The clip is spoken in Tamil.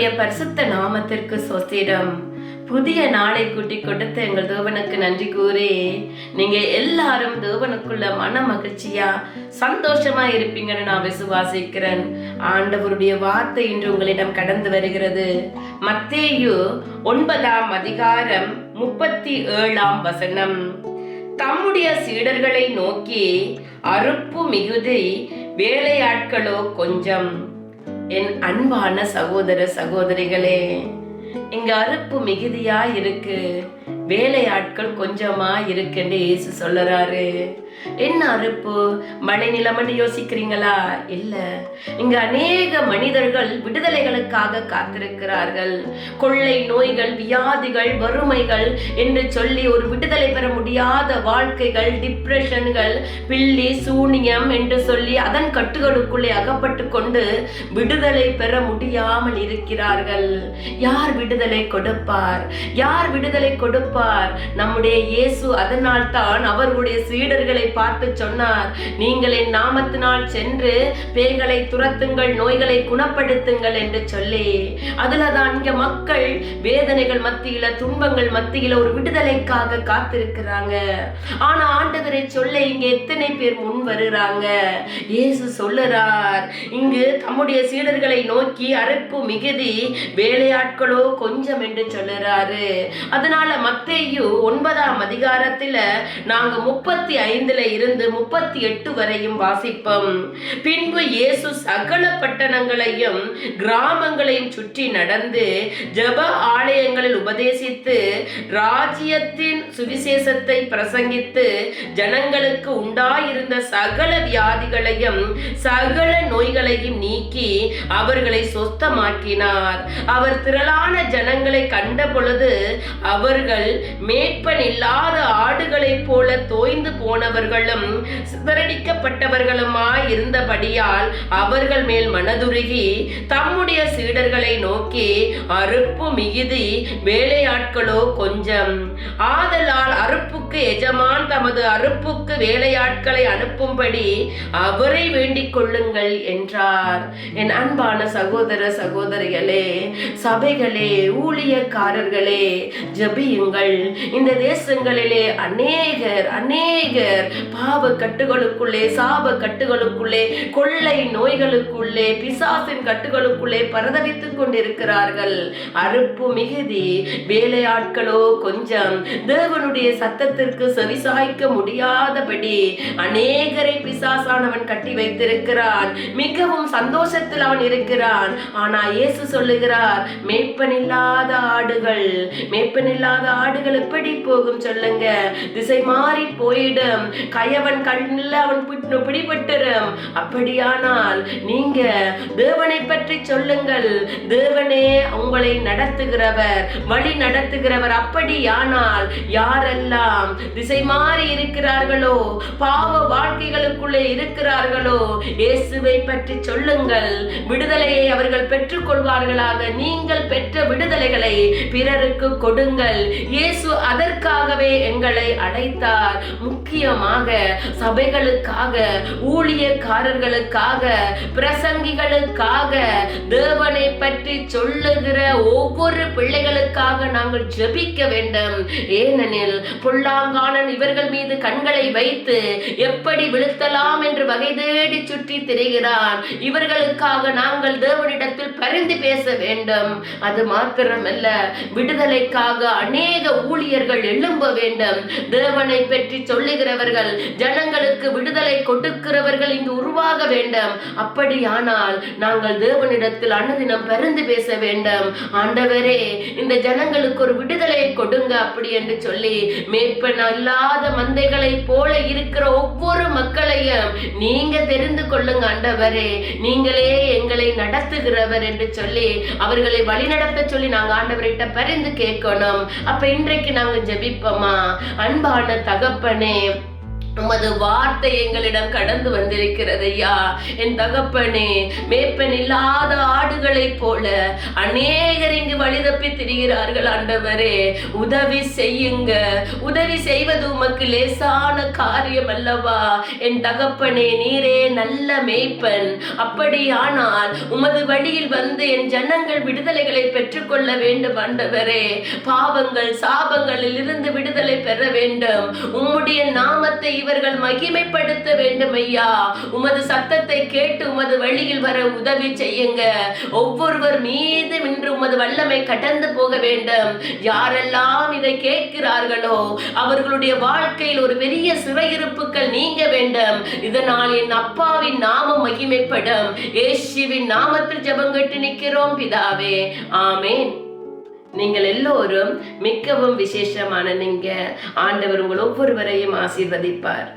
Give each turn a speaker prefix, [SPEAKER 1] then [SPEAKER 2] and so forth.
[SPEAKER 1] கர்த்தருடைய பரிசுத்த நாமத்திற்கு சொத்திடம் புதிய நாளை கூட்டி கொடுத்து எங்கள் தேவனுக்கு நன்றி கூறி நீங்க எல்லாரும் தேவனுக்குள்ள மன மகிழ்ச்சியா சந்தோஷமா இருப்பீங்கன்னு நான் விசுவாசிக்கிறேன் ஆண்டவருடைய வார்த்தை இன்று உங்களிடம் கடந்து வருகிறது மத்தேயு ஒன்பதாம் அதிகாரம் முப்பத்தி ஏழாம் வசனம் தம்முடைய சீடர்களை நோக்கி அறுப்பு மிகுதி வேலையாட்களோ கொஞ்சம் என் அன்பான சகோதர சகோதரிகளே இங்க அறுப்பு மிகுதியா இருக்கு வேலையாட்கள் கொஞ்சமா இருக்குன்னு இயேசு சொல்லறாரு என்ன அறுப்பு மழை நிலம்னு யோசிக்கிறீங்களா இல்ல இங்க அநேக மனிதர்கள் விடுதலைகளுக்காக காத்திருக்கிறார்கள் கொள்ளை நோய்கள் வியாதிகள் வறுமைகள் என்று சொல்லி ஒரு விடுதலை பெற முடியாத வாழ்க்கைகள் டிப்ரெஷன்கள் பில்லி சூனியம் என்று சொல்லி அதன் கட்டுகளுக்குள்ளே அகப்பட்டு கொண்டு விடுதலை பெற முடியாமல் இருக்கிறார்கள் யார் விடுதலை கொடுப்பார் யார் விடுதலை கொடுப்பார் நம்முடைய இயேசு அதனால் தான் அவர்களுடைய சீடர்களை அவர்களை பார்த்து சொன்னார் நீங்கள் என் நாமத்தினால் சென்று பேய்களை துரத்துங்கள் நோய்களை குணப்படுத்துங்கள் என்று சொல்லி அதுல தான் இங்க மக்கள் வேதனைகள் மத்தியில துன்பங்கள் மத்தியில ஒரு விடுதலைக்காக காத்திருக்கிறாங்க ஆனா ஆண்டவரை சொல்ல இங்க எத்தனை பேர் முன் வருகிறாங்க இயேசு சொல்லுறார் இங்கு தம்முடைய சீடர்களை நோக்கி அறுப்பு மிகுதி வேலையாட்களோ கொஞ்சம் என்று சொல்லுறாரு அதனால மத்தேயு ஒன்பதாம் அதிகாரத்துல நாங்க முப்பத்தி ஐந்து ஐந்துல இருந்து முப்பத்தி எட்டு வரையும் வாசிப்போம் பின்பு இயேசு சகல பட்டணங்களையும் கிராமங்களையும் சுற்றி நடந்து ஜப ஆலயங்களில் உபதேசித்து ராஜ்யத்தின் சுவிசேஷத்தை பிரசங்கித்து ஜனங்களுக்கு உண்டாயிருந்த சகல வியாதிகளையும் சகல நோய்களையும் நீக்கி அவர்களை சொஸ்தமாக்கினார் அவர் திரளான ஜனங்களை கண்ட பொழுது அவர்கள் மேற்பன் இல்லாத அவர்களைப் போல தோய்ந்து போனவர்களும் சிதறடிக்கப்பட்டவர்களுமாய் இருந்தபடியால் அவர்கள் மேல் மனதுருகி தம்முடைய சீடர்களை நோக்கி அறுப்பு மிகுதி வேலையாட்களோ கொஞ்சம் ஆதலால் அறுப்புக்கு எஜமான் தமது அறுப்புக்கு வேலையாட்களை அனுப்பும்படி அவரை வேண்டிக் கொள்ளுங்கள் என்றார் என் அன்பான சகோதர சகோதரிகளே சபைகளே ஊழியக்காரர்களே ஜபியுங்கள் இந்த தேசங்களிலே அன்னை அநேகர் அநேகர் பாவ கட்டுகளுக்குள்ளே சாப கட்டுகளுக்குள்ளே கொள்ளை நோய்களுக்குள்ளே பிசாசின் கட்டுகளுக்குள்ளே பரதவித்துக் கொண்டிருக்கிறார்கள் அறுப்பு மிகுதி வேலையாட்களோ கொஞ்சம் தேவனுடைய சத்தத்திற்கு செவிசாய்க்க முடியாதபடி அநேகரை பிசாசானவன் கட்டி வைத்திருக்கிறான் மிகவும் சந்தோஷத்தில் அவன் இருக்கிறான் ஆனா இயேசு சொல்லுகிறார் மேய்ப்பனில்லாத ஆடுகள் மேய்ப்பனில்லாத ஆடுகள் எப்படி போகும் சொல்லுங்க திசை மாறி போயிடும் கயவன் கண்ணில் அவன் பிடிபட்டுரும் அப்படியானால் நீங்க தேவனை பற்றி சொல்லுங்கள் தேவனே உங்களை நடத்துகிறவர் வழி நடத்துகிறவர் அப்படியானால் யாரெல்லாம் திசை மாறி இருக்கிறார்களோ பாவ வாழ்க்கைகளுக்குள்ளே இருக்கிறார்களோ இயேசுவை பற்றி சொல்லுங்கள் விடுதலையை அவர்கள் பெற்றுக்கொள்வார்களாக நீங்கள் பெற்ற விடுதலைகளை பிறருக்கு கொடுங்கள் இயேசு அதற்காகவே எங்களை அடைத்தார் முக்கியமாக சபைகளுக்காக ஊழியக்காரர்களுக்காக பிரசங்கிகளுக்காக தேவனை பற்றி சொல்லுகிற ஒவ்வொரு பிள்ளைகளுக்காக நாங்கள் ஜெபிக்க வேண்டும் ஏனெனில் புல்லாங்கானன் இவர்கள் மீது கண்களை வைத்து எப்படி விழுத்தலாம் என்று வகை தேடி சுற்றி திரிகிறான் இவர்களுக்காக நாங்கள் தேவனிடத்தில் பரிந்து பேச வேண்டும் அது மாத்திரமல்ல விடுதலைக்காக அநேக ஊழியர்கள் எழும்ப வேண்டும் தேவனை பற்றி சொல்லுகிறவர்கள் ஜனங்களுக்கு விடுதலை கொடுக்கிறவர்கள் இங்கு உருவாக வேண்டும் அப்படியானால் நாங்கள் தேவனிடத்தில் அனுதினம் பரிந்து பேச வேண்டும் ஆண்டவரே இந்த ஜனங்களுக்கு ஒரு விடுதலை கொடுங்க அப்படி என்று சொல்லி மேற்பன் அல்லாத மந்தைகளை போல இருக்கிற ஒவ்வொரு மக்களையும் நீங்க தெரிந்து கொள்ளுங்க ஆண்டவரே நீங்களே எங்களை நடத்துகிறவர் என்று சொல்லி அவர்களை வழிநடத்த சொல்லி நாங்க ஆண்டவர்கிட்ட பரிந்து கேட்கணும் அப்ப இன்றைக்கு நாங்க ஜபிப்போமா அன்பான தகப்பனே உமது வார்த்தை எங்களிடம் கடந்து வந்திருக்கிறது ஐயா என் தகப்பனே மேப்பன் இல்லாத ஆடுகளைப் போல அநேகர் இங்கு வழிதப்பி திரிகிறார்கள் அண்டவரே உதவி செய்யுங்க உதவி செய்வது உமக்கு லேசான காரியம் அல்லவா என் தகப்பனே நீரே நல்ல மேய்ப்பன் அப்படியானால் உமது வழியில் வந்து என் ஜனங்கள் விடுதலைகளை பெற்றுக்கொள்ள வேண்டும் அண்டவரே பாவங்கள் சாபங்களில் இருந்து விடுதலை பெற வேண்டும் உம்முடைய நாமத்தை இவர்கள் மகிமைப்படுத்த வேண்டும் ஐயா உமது சத்தத்தை கேட்டு உமது வழியில் வர உதவி செய்யுங்க ஒவ்வொருவர் மீது நின்று உமது வல்லமை கடந்து போக வேண்டும் யாரெல்லாம் இதை கேட்கிறார்களோ அவர்களுடைய வாழ்க்கையில் ஒரு பெரிய சிறையிருப்புகள் நீங்க வேண்டும் இதனால் என் அப்பாவின் நாமம் மகிமைப்படும் ஏசுவின் நாமத்தில் ஜபம் கட்டி நிற்கிறோம் பிதாவே ஆமேன் நீங்கள் எல்லோரும் மிக்கவும் விசேஷமான நீங்க ஆண்டவர் உங்கள் ஒவ்வொருவரையும் ஆசீர்வதிப்பார்